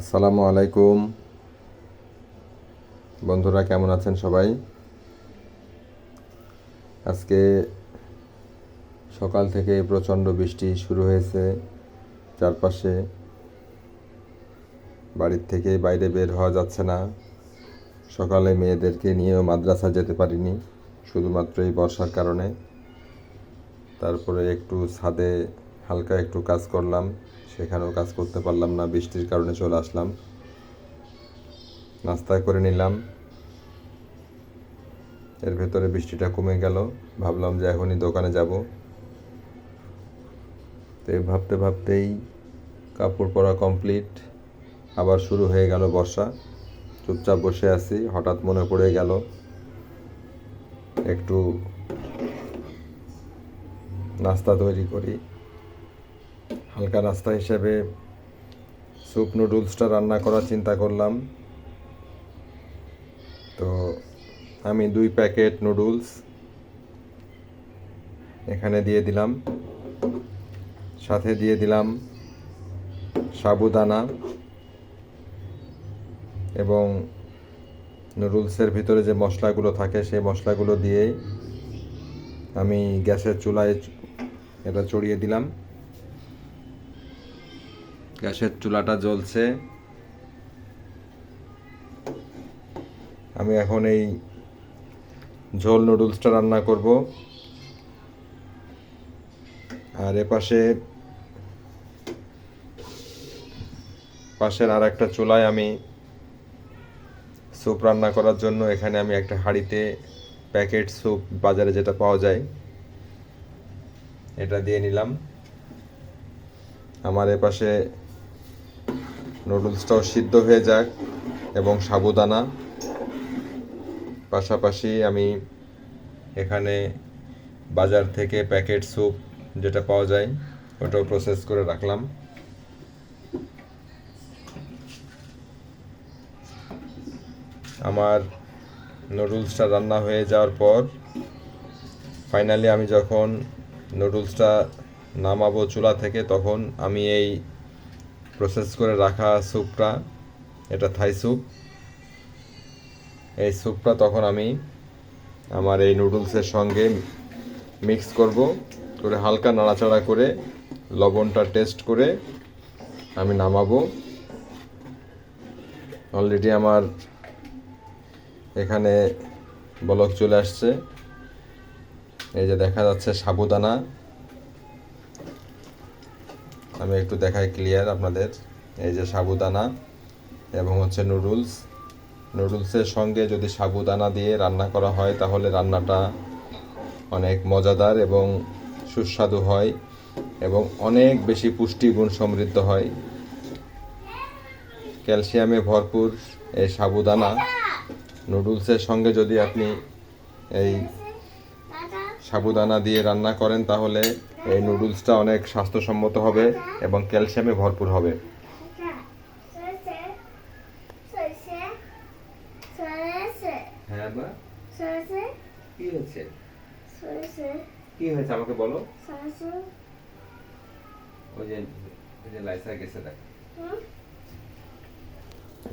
আসসালামু আলাইকুম। বন্ধুরা, কেমন আছেন সবাই? আজকে সকাল থেকে প্রচণ্ড বৃষ্টি শুরু হয়েছে চারপাশে। বাড়ির থেকে বাইরে বের হওয়া যাচ্ছে না। সকালে মেয়েদেরকে নিয়েও মাদ্রাসা যেতে পারিনি, শুধুমাত্র এই বর্ষার কারণে। তারপরে একটু ছাদে হালকা একটু কাজ করলাম। সেখানেও কাজ করতে পারলাম না, বৃষ্টির কারণে চলে আসলাম। নাস্তা করে নিলাম। এর ভেতরে বৃষ্টিটা কমে গেল। ভাবলাম যে এখনই দোকানে যাব। তো এই ভাবতে ভাবতেই কাপড় পরা কমপ্লিট। আবার শুরু হয়ে গেল বর্ষা। চুপচাপ বসে আছি, হঠাৎ মনে পড়ে গেল একটু নাস্তা তৈরি করি। হালকা নাস্তা হিসেবে স্যুপ নুডলসটা রান্না করার চিন্তা করলাম। তো আমি দুই প্যাকেট নুডলস এখানে দিয়ে দিলাম। সাথে দিয়ে দিলাম সাবুদানা এবং নুডলসের ভিতরে যে মশলাগুলো থাকে, সেই মশলাগুলো দিয়েই আমি গ্যাসের চুলায় এটা চড়িয়ে দিলাম। গ্যাসের চুলাটা জ্বলছে। আমি এখন এই ঝোল নুডলসটা রান্না করব। আর এপাশে পাশের আর একটা চুলায় আমি স্যুপ রান্না করার জন্য এখানে আমি একটা হাঁড়িতে প্যাকেট স্যুপ বাজারে যেটা পাওয়া যায়, এটা দিয়ে নিলাম। আমার এপাশে নুডলসটাও সিদ্ধ হয়ে যাক এবং সাবুদানা। পাশাপাশি আমি এখানে বাজার থেকে প্যাকেট স্যুপ যেটা পাওয়া যায়, ওটাও প্রসেস করে রাখলাম। আমার নুডলসটা রান্না হয়ে যাওয়ার পর ফাইনালি আমি যখন নুডলসটা নামাবো চুলা থেকে, তখন আমি এই প্রসেস করে রাখা স্যুপটা, এটা থাই স্যুপ। এই স্যুপটা তখন আমি আমার এই নুডলসের সঙ্গে মিক্স করব, করে হালকা নাড়াচাড়া করে লবণটা টেস্ট করে আমি নামাবো। অলরেডি আমার এখানে বলক চলে আসছে। এই যে দেখা যাচ্ছে সাবুদানা। আমি একটু দেখাই ক্লিয়ার আপনাদের। এই যে সাবুদানা এবং হচ্ছে নুডলস নুডলসের সঙ্গে যদি সাবুদানা দিয়ে রান্না করা হয়, তাহলে রান্নাটা অনেক মজাদার এবং সুস্বাদু হয় এবং অনেক বেশি পুষ্টিগুণ সমৃদ্ধ হয়। ক্যালসিয়ামে ভরপুর এই সাবুদানা নুডলসের সঙ্গে যদি আপনি এই সাবুদানা দিয়ে রান্না করেন, তাহলে এই নুডলসটা অনেক স্বাস্থ্যসম্মত হবে এবং ক্যালসিয়ামে ভরপুর হবে। হ্যাঁ কি হয়েছে? কি হয়েছে? আমাকে বলো। ওই যে ওই যে লাইসা গেছে দেখ।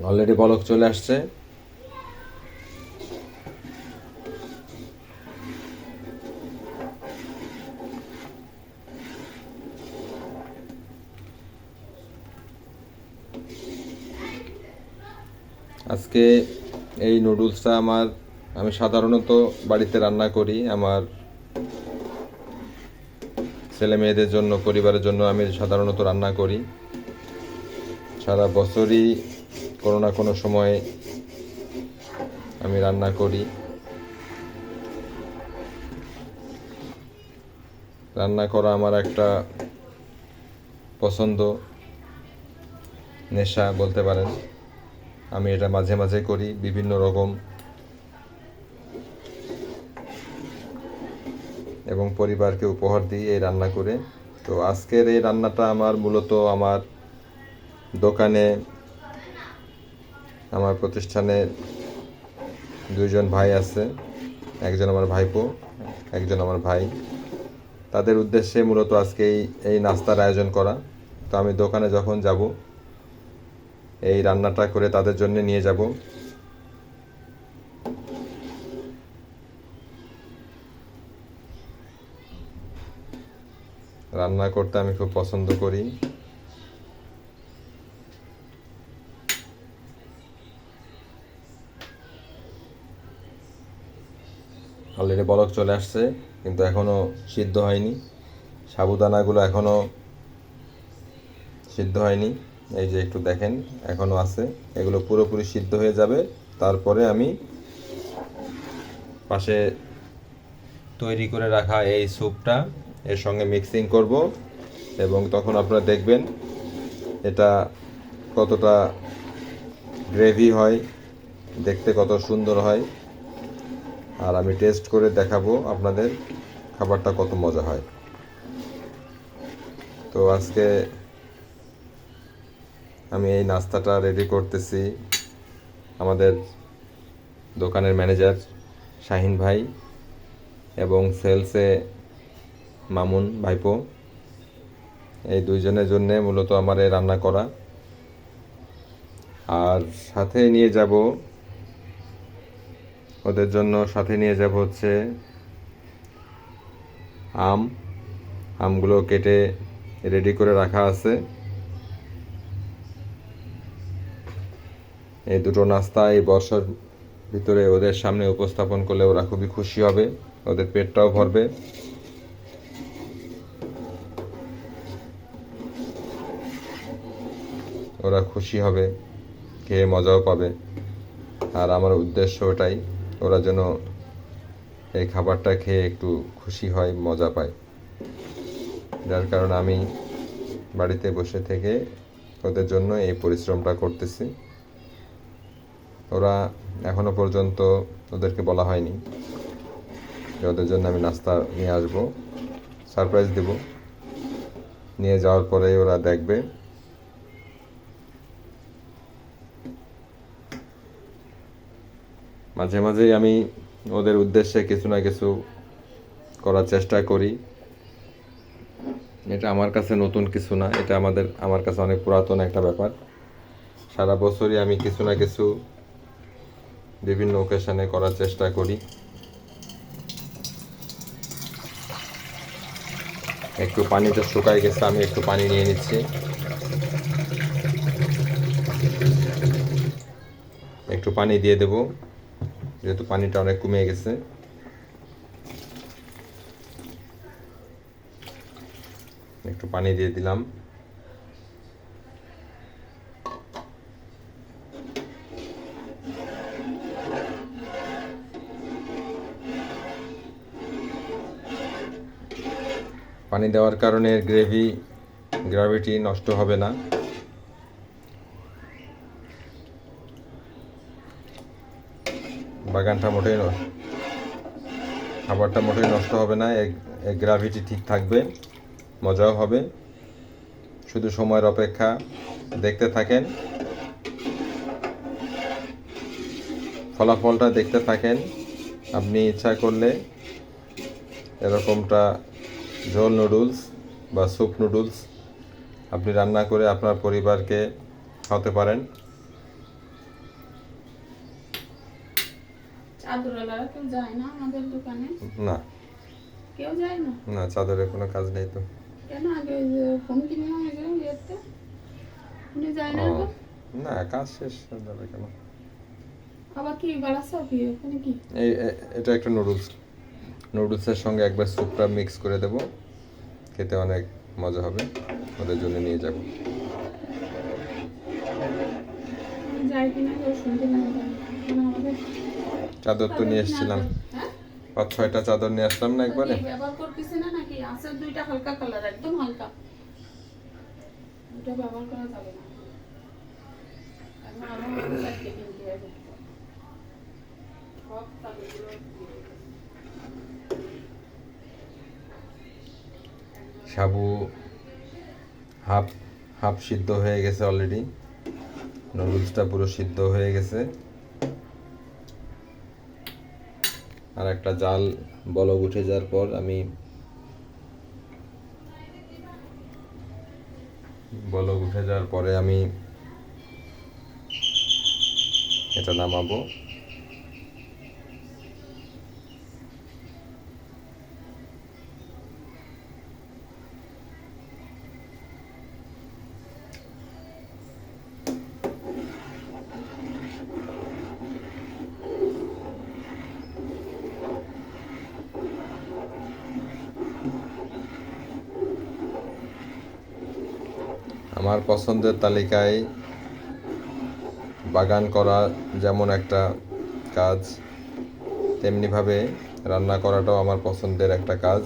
অলরেডি বলক চলে আসছে। আজকে এই নুডলসটা আমার, আমি সাধারণত বাড়িতে রান্না করি, আমার ছেলে মেয়েদের জন্য, পরিবারের জন্য আমি সাধারণত রান্না করি। সারা বছরই কোনো না কোনো সময় আমি রান্না করি। রান্না করা আমার একটা পছন্দ নেশা বলতে পারেন। আমি এটা মাঝে মাঝে করি, বিভিন্ন রকম। এবং পরিবারকে উপহার দিই এই রান্না করে। তো আজকের এই রান্নাটা আমার মূলত আমার দোকানে, আমার প্রতিষ্ঠানে দুইজন ভাই আছে, একজন আমার ভাইপো, একজন আমার ভাই। তাদের উদ্দেশ্যে মূলত আজকে এই এই নাস্তার আয়োজন করা। তো আমি দোকানে যখন যাব এই রান্নাটা করে তাদের জন্য নিয়ে যাব। রান্না করতে আমি খুব পছন্দ করি। অলরেডি বলক চলে আসছে, কিন্তু এখনও সিদ্ধ হয়নি। সাবুদানাগুলো এখনও সিদ্ধ হয়নি। এই যে একটু দেখেন, এখনও আছে। এগুলো পুরোপুরি সিদ্ধ হয়ে যাবে। তারপরে আমি পাশে তৈরি করে রাখা এই স্যুপটা এর সঙ্গে মিক্সিং করব এবং তখন আপনারা দেখবেন এটা কতটা গ্রেভি হয়, দেখতে কত সুন্দর হয়। আর আমি টেস্ট করে দেখাবো আপনাদের খাবারটা কত মজা হয়। তো আজকে আমি এই নাস্তাটা রেডি করতেছি। আমাদের দোকানের ম্যানেজার শাহিন ভাই এবং সেলসে মামুন ভাইপো। এই দুইজনের জন্যে মূলত আমার এই রান্না করা। আর সাথে নিয়ে যাব, ওদের জন্য সাথে নিয়ে যাব হচ্ছে আম। আমগুলো কেটে রেডি করে রাখা আছে। এই দুটো নাস্তা এই বর্ষার ভিতরে ওদের সামনে উপস্থাপন করলে ওরা খুবই খুশি হবে, ওদের পেটটাও ভরবে। ওরা খুশি হবে, খেয়ে মজাও পাবে। আর আমার উদ্দেশ্য ওটাই, ওরা যেন এই খাবারটা খেয়ে একটু খুশি হয়, মজা পায়। যার কারণে আমি বাড়িতে বসে থেকে ওদের জন্য এই পরিশ্রমটা করতেছি। ওরা এখনও পর্যন্ত ওদেরকে বলা হয়নি যে ওদের জন্য আমি নাস্তা নিয়ে আসব সারপ্রাইজ দেব। নিয়ে যাওয়ার পরেই ওরা দেখবে। মাঝে মাঝেই আমি ওদের উদ্দেশ্যে কিছু না কিছু করার চেষ্টা করি। এটা আমার কাছে নতুন কিছু না, এটা আমাদের, আমার কাছে অনেক পুরাতন একটা ব্যাপার। সারা বছরই আমি কিছু না কিছু বিভিন্ন ওকেশনে করার চেষ্টা করি। একটু পানিটা শুকাই গেছে, আমি একটু পানি নিয়ে নিচ্ছি। একটু পানি দিয়ে দেব, যেহেতু পানিটা অনেক কমে গেছে। একটু পানি দিয়ে দিলাম। পানি দেওয়ার কারণে গ্রেভি, গ্রাভিটি নষ্ট হবে না। বাগানটা মোটেই খাবারটা মোটেই নষ্ট হবে না এর গ্রাভিটি ঠিক থাকবে, মজাও হবে। শুধু সময়ের অপেক্ষা, দেখতে থাকেন। ফলাফলটা দেখতে থাকেন। আপনি ইচ্ছা করলে এরকমটা ঝোল নুডলস বা স্যুপ নুডলস আপনি রান্না করে আপনার পরিবারকে খাওয়াতে পারেন। না না। কেউ যায় না? না চাদরের কোনো কাজ নেই তো। কেন আগে ফোন উনি যায় না কাজ শেষ যাবে কেন? আবার কি বাড়াচ্ছ কি? এই এটা একটা নুডলস। নুডলসের সঙ্গে একবার স্যুপটা মিক্স করে দেব। খেতে অনেক মজা হবে। ওদের জন্য নিয়ে যাব। চাদর তো নিয়ে এসেছিলাম। হ্যাঁ? পাঁচ ছয়টা চাদর নিয়ে আসলাম না একবারে? ব্যবহার করতেছে না নাকি? আছে দুইটা হালকা কালার একদম হালকা। দুটো ব্যবহার করা যাবে না। এখন আমার কিনতে হবে সব চাদরগুলো দিয়ে দেবো। সাবু হাফ হাফ সিদ্ধ হয়ে গেছে অলরেডি নুডলসটা পুরো সিদ্ধ হয়ে গেছে। আর একটা জাল বলক উঠে যাওয়ার পর আমি বলক উঠে যাওয়ার পরে আমি এটা নামাবো। আমার পছন্দের তালিকায় বাগান করা যেমন একটা কাজ, তেমনিভাবে রান্না করাটাও আমার পছন্দের একটা কাজ।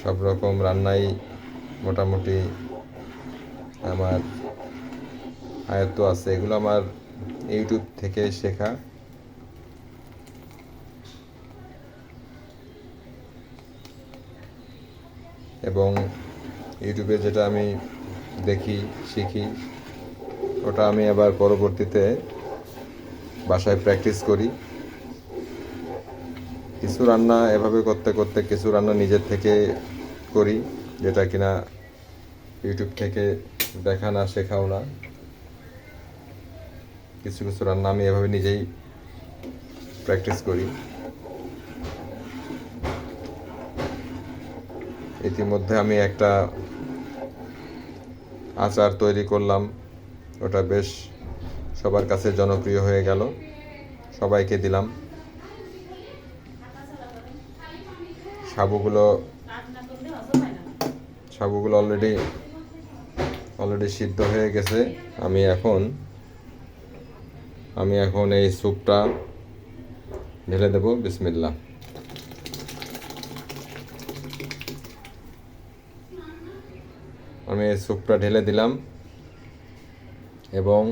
সব রকম রান্নাই মোটামুটি আমার আয়ত্ত আছে। এগুলো আমার ইউটিউব থেকে শেখা। এবং ইউটিউবে যেটা আমি দেখি, শিখি, ওটা আমি আবার পরবর্তীতে বাসায় প্র্যাকটিস করি। কিছু রান্না এভাবে করতে করতে কিছু রান্না নিজের থেকে করি, যেটা কিনা ইউটিউব থেকে দেখা না, শেখাও না। কিছু কিছু রান্না আমি এভাবে নিজেই প্র্যাকটিস করি। ইতিমধ্যে আমি একটা আচার তৈরি করলাম। ওটা বেশ সবার কাছে জনপ্রিয় হয়ে গেল। সবাইকে দিলাম। সাবুগুলো সাবুগুলো অলরেডি অলরেডি সিদ্ধ হয়ে গেছে। আমি এখন আমি এখন এই স্যুপটা ঢেলে দেব। বিসমিল্লা আমি এই স্যুপটা ঢেলে দিলাম এবং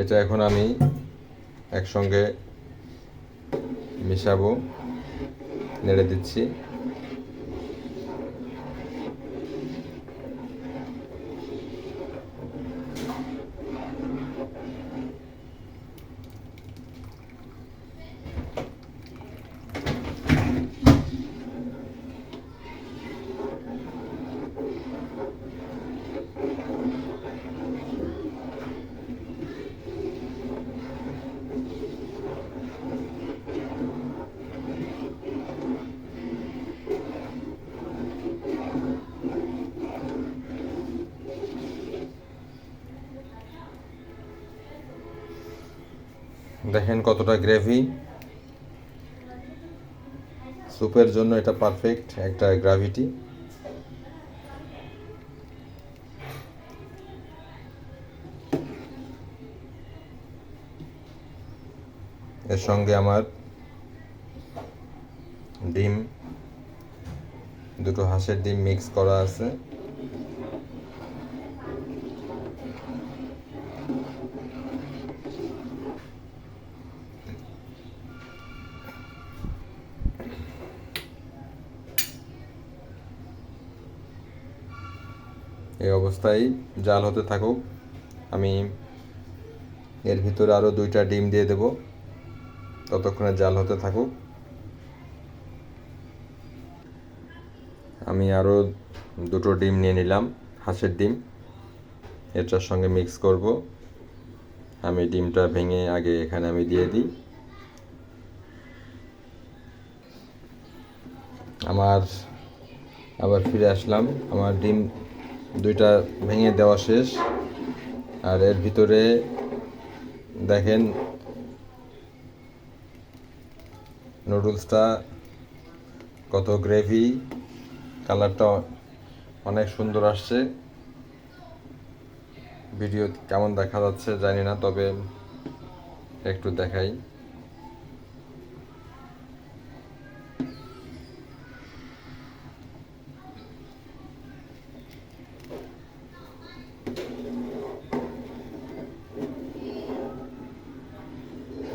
এটা এখন আমি একসঙ্গে মিশাবো নেড়ে দিচ্ছি। দেখেন কতটা গ্রেভি স্যুপের জন্য এটা পারফেক্ট একটা গ্রাভিটি এর সঙ্গে আমার ডিম, দুটো হাঁসের ডিম মিক্স করা আছে। এই অবস্থায় জাল হতে থাকুক। আমি এর ভিতরে আরও দুইটা ডিম দিয়ে দেব। ততক্ষণে জাল হতে থাকুক। আমি আরও দুটো ডিম নিয়ে নিলাম, হাঁসের ডিম। এটার সঙ্গে মিক্স করব। আমি ডিমটা ভেঙে আগে এখানে আমি দিয়ে দিই। আমার আবার ফিরে আসলাম। আমার ডিম দুইটা ভেঙে দেওয়া শেষ। আর এর ভিতরে দেখেন নুডলসটা কত গ্রেভি, কালারটা অনেক সুন্দর আসছে। ভিডিও কেমন দেখা যাচ্ছে জানি না, তবে একটু দেখাই।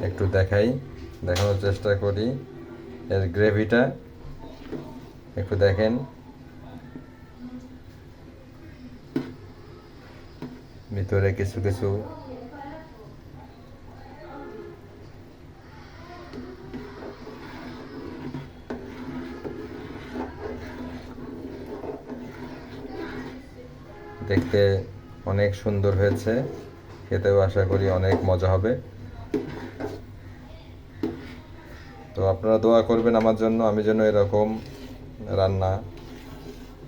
একটু দেখাই। দেখানোর চেষ্টা করি। এর গ্রেভিটা, একটু দেখেন। ভিতরে কিছু কিছু দেখতে অনেক সুন্দর হয়েছে। খেতেও আশা করি অনেক মজা হবে। তো আপনারা দোয়া করবেন আমার জন্য, আমি যেন এরকম রান্না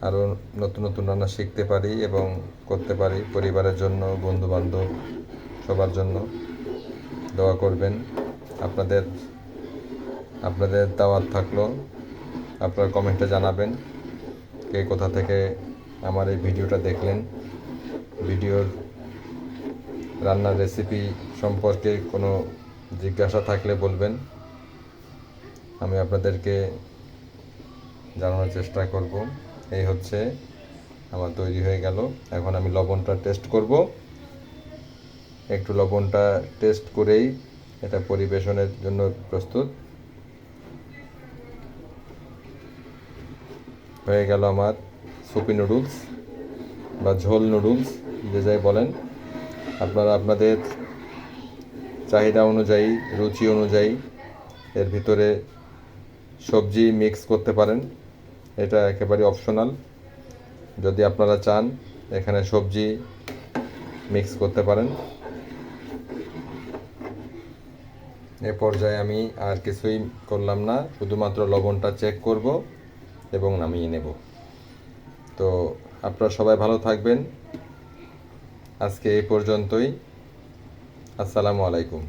আরও নতুন নতুন রান্না শিখতে পারি এবং করতে পারি পরিবারের জন্য বন্ধু বান্ধব সবার জন্য। দোয়া করবেন। আপনাদের আপনাদের দাওয়াত থাকল। আপনারা কমেন্টে জানাবেন কে কোথা থেকে আমার এই ভিডিওটা দেখলেন। ভিডিওর রান্নার রেসিপি সম্পর্কে কোনো জিজ্ঞাসা থাকলে বলবেন। আমি আপনাদেরকে জানানোর চেষ্টা করব। এই হচ্ছে আমার তৈরি হয়ে গেল। এখন আমি লবণটা টেস্ট করব। একটু লবণটা টেস্ট করেই এটা পরিবেশনের জন্য প্রস্তুত। হয়ে গেল আমার সুপি নুডলস বা ঝোল নুডলস যে যাই বলেন। আপনারা আপনাদের চাহিদা অনুযায়ী, রুচি অনুযায়ী এর ভিতরে সবজি মিক্স করতে পারেন। এটা একেবারে অপশনাল যদি আপনারা চান, এখানে সবজি মিক্স করতে পারেন। এ পর্যায়ে আমি আর কিছুই করলাম না, শুধুমাত্র লবণটা চেক করব এবং নামিয়ে নেব। তো আপনারা সবাই ভালো থাকবেন। আজকে এই পর্যন্তই। আসসালামু আলাইকুম।